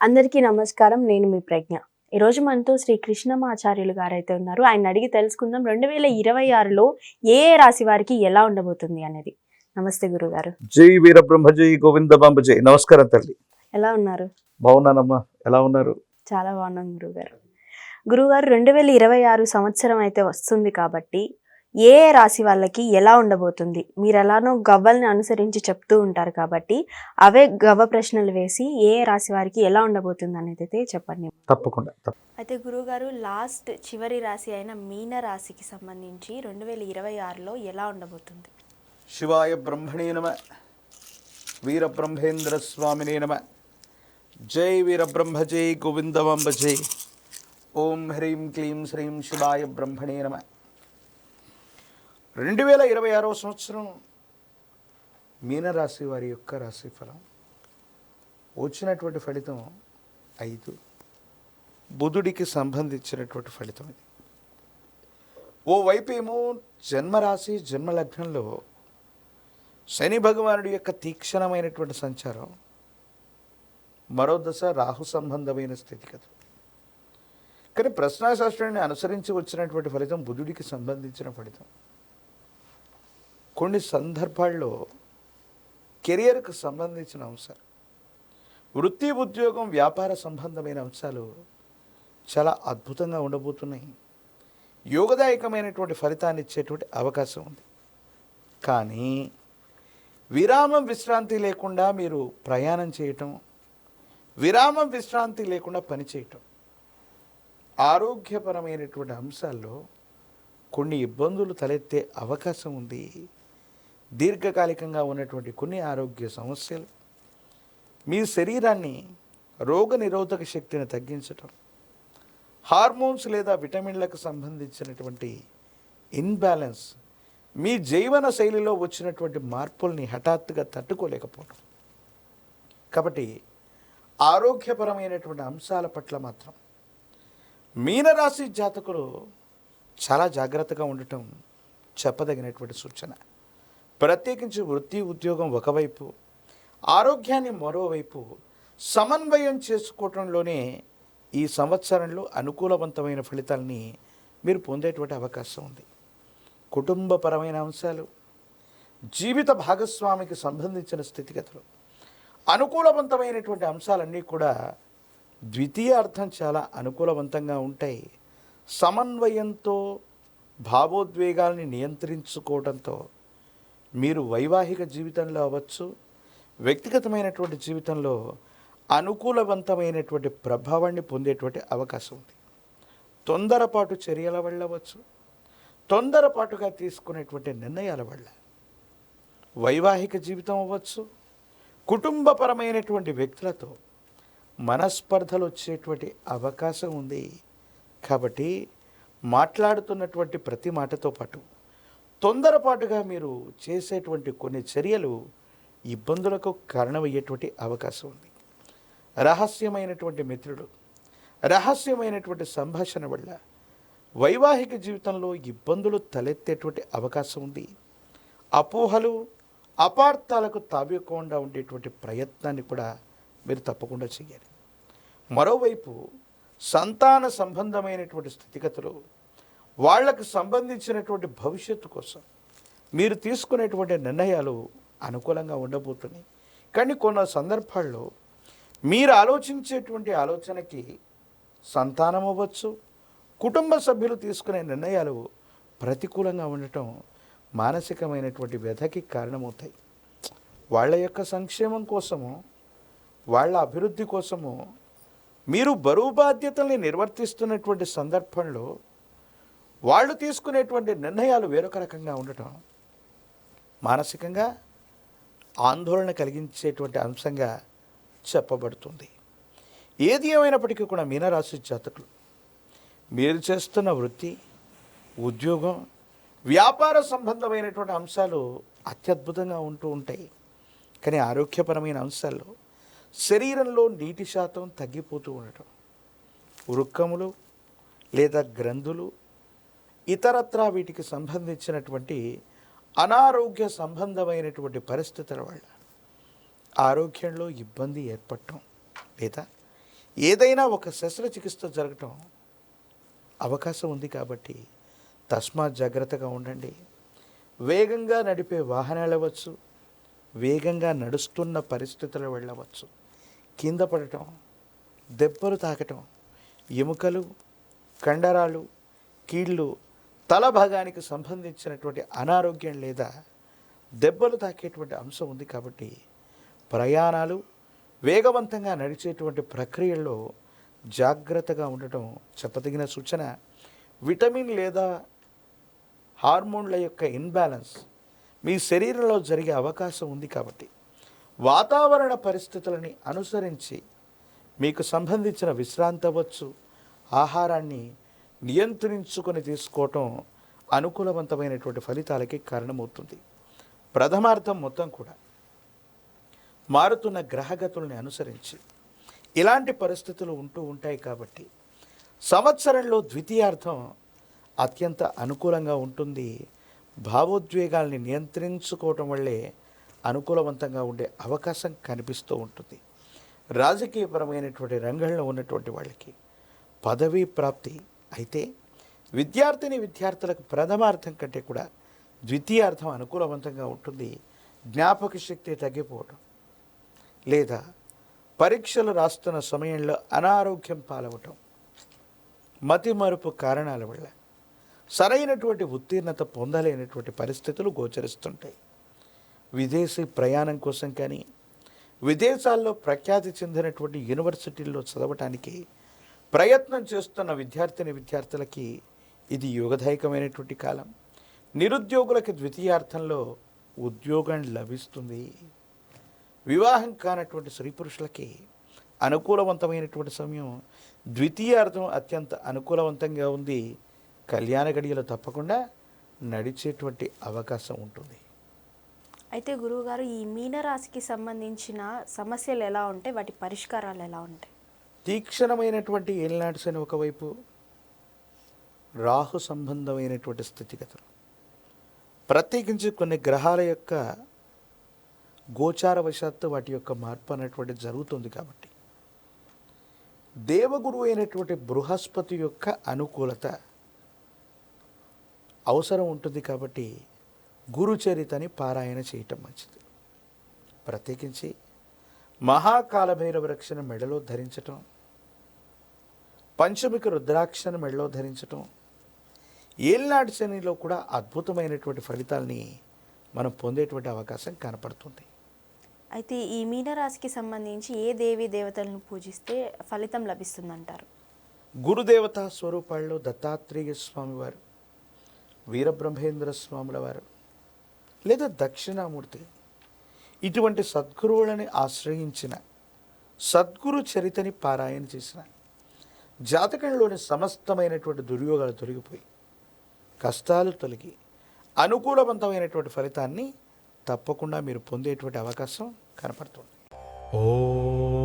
అందరికీ నమస్కారం. నేను మీ ప్రజ్ఞ. ఈరోజు మనతో శ్రీ కృష్ణమాచార్యులు గారు అయితే ఉన్నారు. ఆయన అడిగి తెలుసుకుందాం. రెండు వేల ఇరవై ఆరులో ఏ ఏ రాశి వారికి ఎలా ఉండబోతుంది అనేది. నమస్తే గురుగారు. జై వీరబ్రహ్మ జై గోవిందబాంబ జై. నమస్కారం తల్లి. ఎలా ఉన్నారు? బాగున్నానమ్మా. ఎలా ఉన్నారు? చాలా బాగున్నాం గురుగారు. గురుగారు రెండు వేల ఇరవై ఆరు సంవత్సరం అయితే వస్తుంది కాబట్టి ఏ రాశి వాళ్ళకి ఎలా ఉండబోతుంది? మీరు ఎలానో గవ్వల్ని అనుసరించి చెప్తూ ఉంటారు కాబట్టి అవే గవ్వ ప్రశ్నలు వేసి ఏ రాశి వారికి ఎలా ఉండబోతుంది అనేది అయితే చెప్పండి. తప్పకుండా తప్ప- అయితే గురుగారు లాస్ట్ చివరి రాశి అయిన మీన రాశికి సంబంధించి రెండు వేల ఇరవై ఆరులో ఎలా ఉండబోతుంది? శివాయ బ్రహ్మణే నమ వీరబ్రహ్మేంద్ర స్వామినే నమ జై వీరబ్రహ్మ జై గోవిందబాంబ జై. ఓం హ్రీం క్లీం శ్రీం శివాయ బ్రహ్మణే నమ. రెండు వేల ఇరవై ఆరవ సంవత్సరం మీనరాశి వారి యొక్క రాశి ఫలం. వచ్చినటువంటి ఫలితం ఐదు. బుధుడికి సంబంధించినటువంటి ఫలితం ఇది. ఓవైపు ఏమో జన్మరాశి జన్మలగ్నంలో శని భగవానుడి యొక్క తీక్షణమైనటువంటి సంచారం. మరో దశ రాహు సంబంధమైన స్థితిగతులు కానీ ప్రశ్నాశాస్త్రాన్ని అనుసరించి వచ్చినటువంటి ఫలితం బుధుడికి సంబంధించిన ఫలితం. కొన్ని సందర్భాల్లో కెరియర్కు సంబంధించిన అంశాలు వృత్తి ఉద్యోగం వ్యాపార సంబంధమైన అంశాలు చాలా అద్భుతంగా ఉండబోతున్నాయి. యోగదాయకమైనటువంటి ఫలితాన్ని ఇచ్చేటువంటి అవకాశం ఉంది. కానీ విరామం విశ్రాంతి లేకుండా మీరు ప్రయాణం చేయటం విరామం విశ్రాంతి లేకుండా పనిచేయటం ఆరోగ్యపరమైనటువంటి అంశాల్లో కొన్ని ఇబ్బందులు తలెత్తే అవకాశం ఉంది. దీర్ఘకాలికంగా ఉన్నటువంటి కొన్ని ఆరోగ్య సమస్యలు. మీ శరీరాన్ని రోగ నిరోధక శక్తిని తగ్గించటం. హార్మోన్స్ లేదా విటమిన్లకు సంబంధించినటువంటి ఇన్బ్యాలెన్స్ మీ జీవన శైలిలో వచ్చినటువంటి మార్పుల్ని హఠాత్తుగా తట్టుకోలేకపోవడం కాబట్టి ఆరోగ్యపరమైనటువంటి అంశాల పట్ల మాత్రం మీనరాశి జాతకులు చాలా జాగ్రత్తగా ఉండటం చెప్పదగినటువంటి సూచన. ప్రత్యేకించి వృత్తి ఉద్యోగం ఒకవైపు ఆరోగ్యాన్ని మరోవైపు సమన్వయం చేసుకోవటంలోనే ఈ సంవత్సరంలో అనుకూలవంతమైన ఫలితాలని మీరు పొందేటువంటి అవకాశం ఉంది. కుటుంబపరమైన అంశాలు జీవిత భాగస్వామికి సంబంధించిన స్థితిగతులు అనుకూలవంతమైనటువంటి అంశాలన్నీ కూడా ద్వితీయ అర్థం చాలా అనుకూలవంతంగా ఉంటాయి. సమన్వయంతో భావోద్వేగాల్ని నియంత్రించుకోవడంతో మీరు వైవాహిక జీవితంలో అవ్వచ్చు వ్యక్తిగతమైనటువంటి జీవితంలో అనుకూలవంతమైనటువంటి ప్రభావాన్ని పొందేటువంటి అవకాశం ఉంది. తొందరపాటు చర్యల వల్ల అవ్వచ్చు తొందరపాటుగా తీసుకునేటువంటి నిర్ణయాల వల్ల. వైవాహిక జీవితం అవ్వచ్చు కుటుంబపరమైనటువంటి వ్యక్తులతో మనస్పర్ధలు వచ్చేటువంటి అవకాశం ఉంది. కాబట్టి మాట్లాడుతున్నటువంటి ప్రతి మాటతో పాటు తొందరపాటుగా మీరు చేసేటువంటి కొన్ని చర్యలు ఇబ్బందులకు కారణమయ్యేటువంటి అవకాశం ఉంది. రహస్యమైనటువంటి మిత్రుడు రహస్యమైనటువంటి సంభాషణ వల్ల వైవాహిక జీవితంలో ఇబ్బందులు తలెత్తేటువంటి అవకాశం ఉంది. అపోహలు అపార్థాలకు తావ్యకుండా ఉండేటువంటి ప్రయత్నాన్ని కూడా మీరు తప్పకుండా చేయాలి. మరోవైపు సంతాన సంబంధమైనటువంటి స్థితిగతులు వాళ్ళకు సంబంధించినటువంటి భవిష్యత్తు కోసం మీరు తీసుకునేటువంటి నిర్ణయాలు అనుకూలంగా ఉండబోతున్నాయి. కానీ కొన్ని సందర్భాల్లో మీరు ఆలోచించేటువంటి ఆలోచనకి సంతానం అవ్వచ్చు. కుటుంబ సభ్యులు తీసుకునే నిర్ణయాలు ప్రతికూలంగా ఉండటం మానసికమైనటువంటి వ్యధకి కారణమవుతాయి. వాళ్ళ యొక్క సంక్షేమం కోసము వాళ్ళ అభివృద్ధి కోసము మీరు బరువు బాధ్యతల్ని నిర్వర్తిస్తున్నటువంటి సందర్భంలో వాళ్ళు తీసుకునేటువంటి నిర్ణయాలు వేరొక రకంగా ఉండటం మానసికంగా ఆందోళన కలిగించేటువంటి అంశంగా చెప్పబడుతుంది. ఏది ఏమైనప్పటికీ కూడా మీనరాశి జాతకులు మీరు చేస్తున్న వృత్తి ఉద్యోగం వ్యాపార సంబంధమైనటువంటి అంశాలు అత్యద్భుతంగా ఉంటూ ఉంటాయి. కానీ ఆరోగ్యపరమైన అంశాల్లో శరీరంలో నీటి శాతం తగ్గిపోతూ ఉండటం వృక్కములు లేదా గ్రంథులు ఇతరత్రా వీటికి సంబంధించినటువంటి అనారోగ్య సంబంధమైనటువంటి పరిస్థితుల వల్ల ఆరోగ్యంలో ఇబ్బంది ఏర్పడటం లేదా ఏదైనా ఒక శస్త్రచికిత్స జరగటం అవకాశం ఉంది కాబట్టి తస్మాత్ జాగ్రత్తగా ఉండండి. వేగంగా నడిపే వాహనాలు అవ్వచ్చు వేగంగా నడుస్తున్న పరిస్థితులు వెళ్ళవచ్చు కింద పడటం దెబ్బలు తాకటం ఎముకలు కండరాలు కీళ్ళు తల భాగానికి సంబంధించినటువంటి అనారోగ్యం లేదా దెబ్బలు తాకేటువంటి అంశం ఉంది కాబట్టి ప్రయాణాలు వేగవంతంగా నడిచేటువంటి ప్రక్రియల్లో జాగ్రత్తగా ఉండటం చెప్పదగిన సూచన. విటమిన్ లేదా హార్మోన్ల యొక్క ఇన్బ్యాలెన్స్ మీ శరీరంలో జరిగే అవకాశం ఉంది కాబట్టి వాతావరణ పరిస్థితులని అనుసరించి మీకు సంబంధించిన విశ్రాంతి అవ్వచ్చు ఆహారాన్ని నియంత్రించుకొని తీసుకోవటం అనుకూలవంతమైనటువంటి ఫలితాలకి కారణమవుతుంది. ప్రథమార్థం మొత్తం కూడా మారుతున్న గ్రహగతుల్ని అనుసరించి ఇలాంటి పరిస్థితులు ఉంటూ ఉంటాయి కాబట్టి సంవత్సరంలో ద్వితీయార్థం అత్యంత అనుకూలంగా ఉంటుంది. భావోద్వేగాల్ని నియంత్రించుకోవటం వల్లే అనుకూలవంతంగా ఉండే అవకాశం కనిపిస్తూ ఉంటుంది. రాజకీయపరమైనటువంటి రంగంలో ఉన్నటువంటి వాళ్ళకి పదవీ ప్రాప్తి అయితే విద్యార్థిని విద్యార్థులకు ప్రథమార్థం కంటే కూడా ద్వితీయార్థం అనుకూలవంతంగా ఉంటుంది. జ్ఞాపక శక్తి తగ్గిపోవటం. లేదా పరీక్షలు రాస్తున్న సమయంలో అనారోగ్యం పాలవటం. మతిమరుపు కారణాల వల్ల సరైనటువంటి ఉత్తీర్ణత పొందలేనటువంటి పరిస్థితులు గోచరిస్తుంటాయి. విదేశీ ప్రయాణం కోసం కానీ విదేశాల్లో ప్రఖ్యాతి చెందినటువంటి యూనివర్సిటీల్లో చదవటానికి ప్రయత్నం చేస్తున్న విద్యార్థిని విద్యార్థులకి ఇది యోగదాయకమైనటువంటి కాలం. నిరుద్యోగులకి ద్వితీయార్థంలో ఉద్యోగం లభిస్తుంది. వివాహం కానటువంటి స్త్రీ పురుషులకి అనుకూలవంతమైనటువంటి సమయం ద్వితీయార్థం అత్యంత అనుకూలవంతంగా ఉంది. కళ్యాణ గడియలు తప్పకుండా నడిచేటువంటి అవకాశం ఉంటుంది. అయితే గురువుగారు ఈ మీనరాశికి సంబంధించిన సమస్యలు ఎలా ఉంటాయి వాటి పరిష్కారాలు ఎలా ఉంటాయి? తీక్షణమైనటువంటి ఏలినాటి శని ఒకవైపు రాహు సంబంధమైనటువంటి స్థితిగతులు. ప్రత్యేకించి కొన్ని గ్రహాల యొక్క గోచారవశాత్తు వాటి యొక్క మార్పు అనేటువంటి జరుగుతుంది కాబట్టి. దేవగురు అయినటువంటి బృహస్పతి యొక్క అనుకూలత అవసరం ఉంటుంది కాబట్టి గురుచరితని పారాయణ చేయటం మంచిది. ప్రత్యేకించి మహాకాలభైరవ రక్షణ మెడలో ధరించటం పంచమిక రుద్రాక్షను మెడలో ధరించటం ఏలినాటి శనిలో కూడా అద్భుతమైనటువంటి ఫలితాల్ని మనం పొందేటువంటి అవకాశం కనపడుతుంది. అయితే ఈ మీనరాశికి సంబంధించి ఏ దేవి దేవతలను పూజిస్తే ఫలితం లభిస్తుందంటారు? గురుదేవత స్వరూపాల్లో దత్తాత్రేయ స్వామివారు వీరబ్రహ్మేంద్ర స్వాముల వారు లేదా దక్షిణామూర్తి ఇటువంటి సద్గురువులని ఆశ్రయించిన సద్గురు చరితని పారాయణ చేసిన జాతకంలోని సమస్తమైనటువంటి దుర్యోగాలు తొలగిపోయి కష్టాలు తొలగి అనుకూలవంతమైనటువంటి ఫలితాన్ని తప్పకుండా మీరు పొందేటువంటి అవకాశం కనపడుతుంది. ఓ